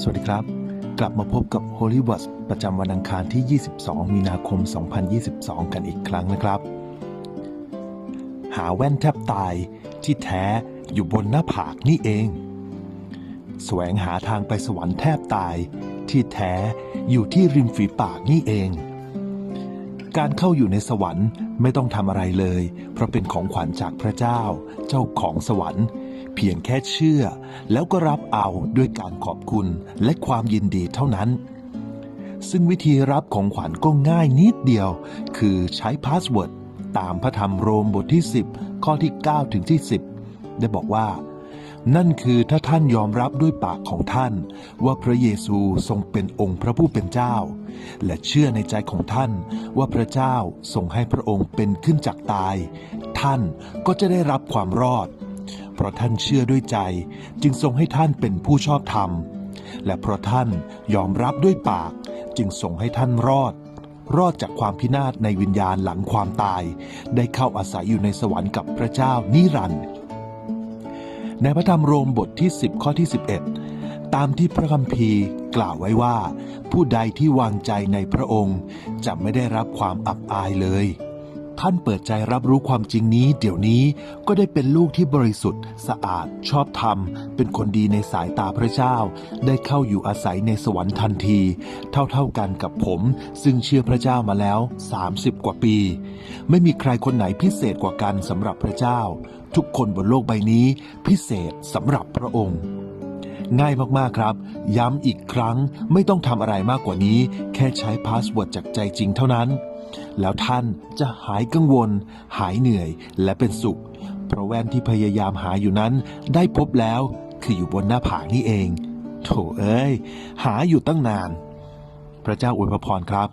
สวัสดีครับ กลับมาพบกับ Holy w o r d ประจำวันอังคารที่ 22 มีนาคม 2022 กันอีกครั้งนะครับ หาแว่นแทบตายที่แท้อยู่บนหน้าผากนี่เอง แสวงหาทางไปสวรรค์แทบตายที่แท้อยู่ที่ริมฝีปากนี่เอง การเข้าอยู่ในสวรรค์ไม่ต้องทำอะไรเลย เพราะเป็นของขวัญจากพระเจ้า เจ้าของสวรรค์ เพียงแค่เชื่อ แล้วก็รับเอาด้วยการขอบคุณและความยินดีเท่านั้น ซึ่งวิธีรับของขวัญก็ง่ายนิดเดียว คือใช้พาสเวิร์ดตามพระธรรมโรมบทที่ 10 ข้อที่ 9 ถึงที่ 10 ได้บอกว่า นั่นคือถ้าท่านยอมรับด้วยปากของท่าน ว่าพระเยซูทรงเป็นองค์พระผู้เป็นเจ้า และเชื่อในใจของท่านว่าพระเจ้าทรงให้พระองค์เป็นขึ้นจากตาย ท่านก็จะได้รับความรอด เพราะท่านเชื่อด้วยใจ จึงทรงให้ท่านเป็นผู้ชอบธรรม และเพราะท่านยอมรับด้วยปาก จึงทรงให้ท่านรอด รอดจากความพินาศในวิญญาณหลังความตาย ได้เข้าอาศัยอยู่ในสวรรค์กับพระเจ้านิรันดร์ในพระธรรมโรมบทที่ 10 ข้อที่ 11 ตามที่พระคัมภีร์กล่าวไว้ว่า ผู้ใดที่วางใจในพระองค์ จะไม่ได้รับความอับอายเลย ท่านเปิดใจรับรู้ความจริงนี้ เดี๋ยวนี้ก็ได้เป็นลูกที่บริสุทธิ์ สะอาด ชอบธรรม เป็นคนดีในสายตาพระเจ้า ได้เข้าอยู่อาศัยในสวรรค์ทันที เท่าๆกันกับผม ซึ่งเชื่อพระเจ้ามาแล้ว 30 กว่าปี ไม่มีใครคนไหนพิเศษกว่ากันสำหรับพระเจ้า ทุกคนบนโลกใบนี้พิเศษสำหรับพระองค์ง่ายมาก ๆ ครับ ย้ำอีกครั้งไม่ต้องทำอะไรมากกว่านี้ แค่ใช้พาสเวิร์ดจากใจจริงเท่านั้น แล้วท่านจะหายกังวล หายเหนื่อยและเป็นสุข เพราะแว่นที่พยายามหาอยู่นั้นได้พบแล้วคืออยู่บนหน้าผากนี่เอง โถเอ้ย หาอยู่ตั้งนาน พระเจ้าอวยพรครับ